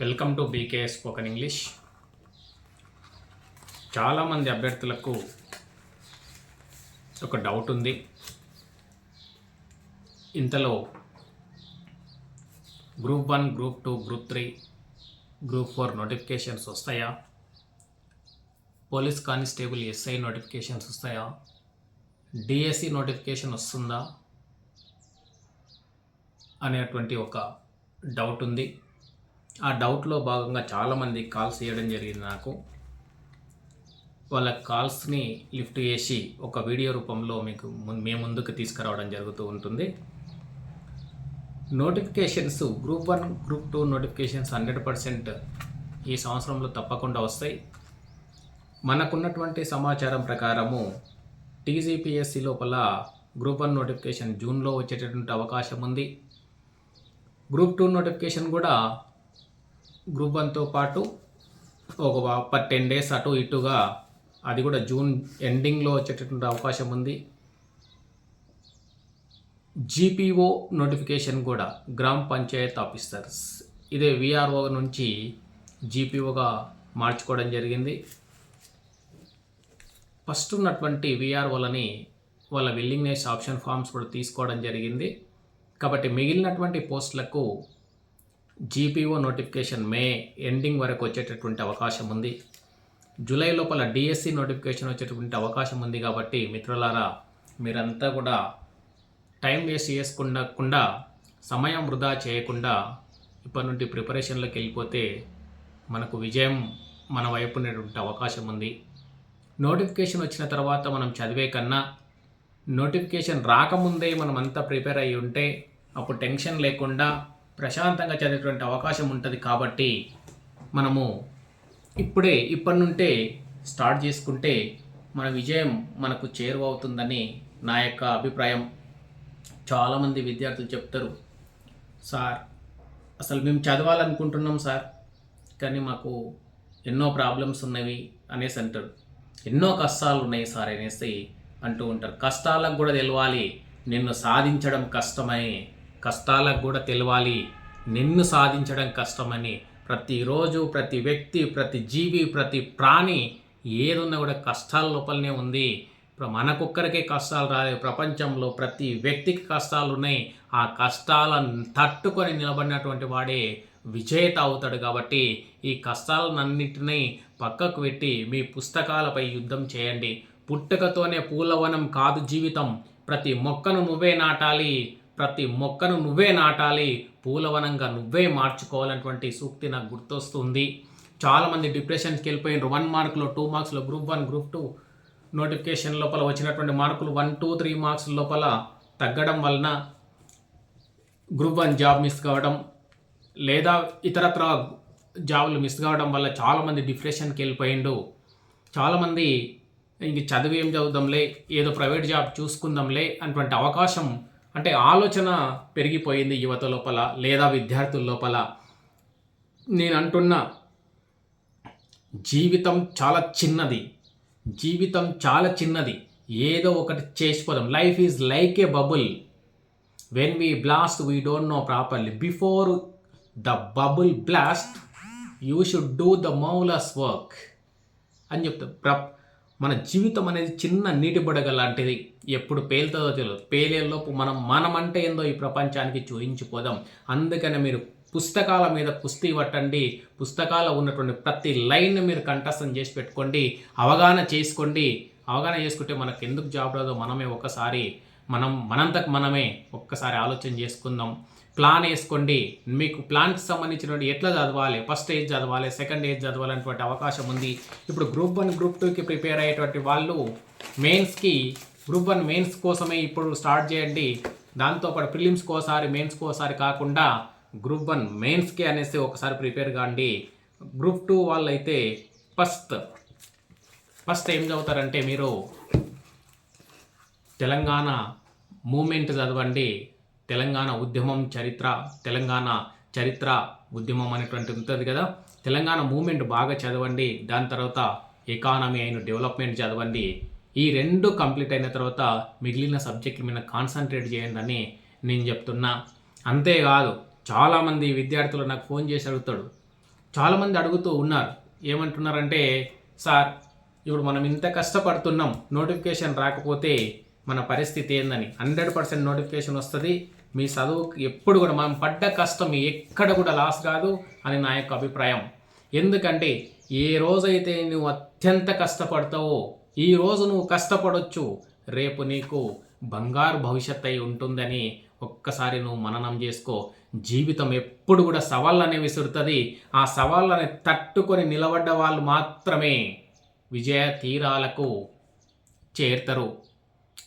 Welcome to BK spoken English చాలామంది అభ్యర్థులకు ఒక డౌట్ ఉంది. ఇంతలో group one group two group three group four notifications వస్తాయా? పోలీస్ కానిస్టేబుల్ ఎస్ఐ నోటిఫికేషన్స్ వస్తాయా? డిఎస్సి నోటిఫికేషన్ వస్తుందా? అనేటువంటి ఒక డౌట్ ఉంది. ఆ డౌట్లో భాగంగా చాలామంది కాల్స్ చేయడం జరిగింది నాకు. వాళ్ళ కాల్స్ని లిఫ్ట్ చేసి ఒక వీడియో రూపంలో మీకు ము- మీ ముందుకు తీసుకురావడం జరుగుతూ ఉంటుంది. Notifications group one group two notifications hundred percent ఈ సంవత్సరంలో తప్పకుండా వస్తాయి. మనకున్నటువంటి సమాచారం ప్రకారము టీజీపీఎస్సి లోపల గ్రూప్ వన్ నోటిఫికేషన్ జూన్లో వచ్చేటటువంటి అవకాశం ఉంది. గ్రూప్ టూ నోటిఫికేషన్ కూడా గ్రూప్ వన్తో పాటు ఒక పర్ టెన్ డేస్ అటు ఇటుగా అది కూడా జూన్ ఎండింగ్లో వచ్చేటటువంటి అవకాశం ఉంది. జీపీఓ నోటిఫికేషన్ కూడా గ్రామ పంచాయత్ ఆఫీసర్స్. ఇదే విఆర్ఓ నుంచి జీపీఓగా మార్చుకోవడం జరిగింది. ఫస్ట్ ఉన్నటువంటి విఆర్ఓలని వాళ్ళ విల్లింగ్నెస్ ఆప్షన్ ఫామ్స్ కూడా తీసుకోవడం జరిగింది. కాబట్టి మిగిలినటువంటి పోస్టులకు జీపీఓ నోటిఫికేషన్ మే ఎండింగ్ వరకు వచ్చేటటువంటి అవకాశం ఉంది. జూలై లోపల డిఎస్సి నోటిఫికేషన్ వచ్చేటటువంటి అవకాశం ఉంది కాబట్టి మిత్రులారా మీరంతా కూడా టైం వేస్ట్ చేసుకుండా సమయం వృధా చేయకుండా ఇప్పటి నుండి ప్రిపరేషన్లోకి వెళ్ళిపోతే మనకు విజయం మన వైపు ఉండేటువంటి అవకాశం ఉంది. నోటిఫికేషన్ వచ్చిన తర్వాత మనం చదివే కన్నా నోటిఫికేషన్ రాకముందే మనం అంతా ప్రిపేర్ అయ్యి ఉంటే అప్పుడు టెన్షన్ లేకుండా ప్రశాంతంగా చదివేటువంటి అవకాశం ఉంటుంది కాబట్టి మనము ఇప్పుడే ఇప్పటి నుండే స్టార్ట్ చేసుకుంటే మన విజయం మనకు చేరువవుతుందని నా యొక్క అభిప్రాయం. చాలామంది విద్యార్థులు చెప్తారు సార్ అసలు మేము చదవాలనుకుంటున్నాం సార్ కానీ మాకు ఎన్నో ప్రాబ్లమ్స్ ఉన్నవి అనేసి అంటారు ఎన్నో కష్టాలు ఉన్నాయి సార్ అనేసి అంటూ ఉంటారు. కష్టాలకు కూడా తెలవాలి నిన్ను సాధించడం కష్టమని కష్టాలకు కూడా తెలవాలి. నిన్ను సాధించడం కష్టమని ప్రతిరోజు ప్రతి వ్యక్తి ప్రతి జీవి ప్రతి ప్రాణి ఏదున్నా కూడా కష్టాల లోపలనే ఉంది. మనకొక్కరికే కష్టాలు రాలేదు. ప్రపంచంలో ప్రతి వ్యక్తికి కష్టాలు ఉన్నాయి. ఆ కష్టాలను తట్టుకొని నిలబడినటువంటి వాడే విజేత అవుతాడు కాబట్టి ఈ కష్టాలన్నింటినీ పక్కకు పెట్టి మీ పుస్తకాలపై యుద్ధం చేయండి. పుట్టుకతోనే పూలవనం కాదు జీవితం. ప్రతి మొక్కను నువ్వే నాటాలి. ప్రతి మొక్కను నువ్వే నాటాలి పూలవనంగా నువ్వే మార్చుకోవాలన్నటువంటి సూక్తి నాకు గుర్తొస్తుంది. చాలామంది డిప్రెషన్కి వెళ్ళిపోయినారు. వన్ మార్కులో two మార్క్స్లో group one group two notification లోపల వచ్చినటువంటి మార్కులు వన్ టూ త్రీ మార్క్స్ లోపల తగ్గడం వలన గ్రూప్ వన్ జాబ్ మిస్ కావడం లేదా ఇతరత్ర జాబులు మిస్ కావడం వల్ల చాలామంది డిప్రెషన్కి వెళ్ళిపోయిండు. చాలామంది ఇంక చదివి ఏం చదువుదాంలే ఏదో ప్రైవేట్ జాబ్ చూసుకుందాంలే అటువంటి అవకాశం అంటే ఆలోచన పెరిగిపోయింది యువత లోపల లేదా విద్యార్థుల లోపల. నేను అంటున్న జీవితం చాలా చిన్నది. జీవితం చాలా చిన్నది. ఏదో ఒకటి చేసిపోదాం life is like a bubble when we blast we don't know properly before the bubble blast you should do the marvellous work అని చెప్తాం. ప్ర మన జీవితం అనేది చిన్న నీటి బుడగ లాంటిది. ఎప్పుడు పేలుతుందో తెలియదు. పేలేలోపు మనం మనమంటే ఏందో ఈ ప్రపంచానికి చూయించిపోదాం. అందుకని మీరు పుస్తకాల మీద కుస్తీ పట్టండి. పుస్తకాల ఉన్నటువంటి ప్రతి లైన్ మీరు కంఠస్థం చేసి పెట్టుకోండి. అవగాహన చేసుకోండి. అవగాహన చేసుకుంటే మనకు ఎందుకు జాబ్ రాదో మనమే ఒకసారి మనం మనంతకు మనమే ఒక్కసారి ఆలోచన చేసుకుందాం. ప్లాన్ వేసుకోండి. మీకు ప్లాన్కి సంబంధించినటువంటి ఎట్లా చదవాలి? ఫస్ట్ ఏజ్ చదవాలి సెకండ్ ఏజ్ చదవాలనేటువంటి అవకాశం ఉంది. ఇప్పుడు గ్రూప్ వన్ గ్రూప్ టూకి ప్రిపేర్ అయ్యేటువంటి వాళ్ళు మెయిన్స్కి గ్రూప్ వన్ మెయిన్స్ కోసమే ఇప్పుడు స్టార్ట్ చేయండి. దాంతోపాటు ప్రిలిమ్స్కి ఒకసారి మెయిన్స్కి ఒకసారి కాకుండా గ్రూప్ వన్ మెయిన్స్కి అనేసి ఒకసారి ప్రిపేర్ కాండి. గ్రూప్ టూ వాళ్ళైతే ఫస్ట్ ఫస్ట్ ఏం చదువుతారంటే మీరు తెలంగాణ మూమెంట్ చదవండి. తెలంగాణ ఉద్యమం చరిత్ర తెలంగాణ చరిత్ర ఉద్యమం అనేటువంటి ఉంటుంది కదా. తెలంగాణ మూమెంట్ బాగా చదవండి. దాని తర్వాత ఎకానమీ అయిన డెవలప్మెంట్ చదవండి. ఈ రెండు కంప్లీట్ అయిన తర్వాత మిగిలిన సబ్జెక్టుల మీద కాన్సన్ట్రేట్ చేయండి అని నేను చెప్తున్నా. అంతేకాదు చాలామంది విద్యార్థులు నాకు ఫోన్ చేసి అడుగుతాడు. చాలామంది అడుగుతూ ఉన్నారు. ఏమంటున్నారంటే సార్ ఇప్పుడు మనం ఇంత కష్టపడుతున్నాం. నోటిఫికేషన్ రాకపోతే మన పరిస్థితి ఏందని. హండ్రెడ్ పర్సెంట్ నోటిఫికేషన్ వస్తుంది. మీ చదువుకు ఎప్పుడు కూడా మనం పడ్డ కష్టం ఎక్కడ కూడా లాస్ కాదు అని నా యొక్క అభిప్రాయం. ఎందుకంటే ఏ రోజైతే నువ్వు అత్యంత కష్టపడతావో ఈ రోజు నువ్వు కష్టపడొచ్చు. రేపు నీకు బంగారు భవిష్యత్ అయి ఉంటుందని ఒక్కసారి నువ్వు మననం చేసుకో. జీవితం ఎప్పుడు కూడా సవాళ్ళనే విసురుతుంది. ఆ సవాళ్ళని తట్టుకొని నిలబడ్డ వాళ్ళు మాత్రమే విజయ తీరాలకు చేరుతారు.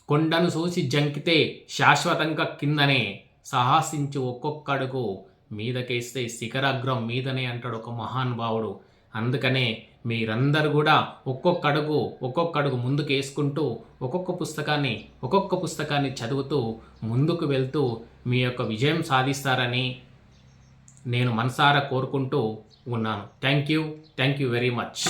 కొండను చూసి జంకితే శాశ్వతంగా కిందనే సాహసించి ఒక్కొక్కడుగు మీదకేస్తే శిఖరాగ్రం మీదనే అంటాడు ఒక మహానుభావుడు. అందుకనే మీరందరూ కూడా ఒక్కొక్క అడుగు ఒక్కొక్క అడుగు ముందుకు వేసుకుంటూ ఒక్కొక్క పుస్తకాన్ని ఒక్కొక్క పుస్తకాన్ని చదువుతూ ముందుకు వెళ్తూ మీ యొక్క విజయం సాధిస్తారని నేను మనసారా కోరుకుంటూ ఉన్నాను. Thank you. Thank you very much.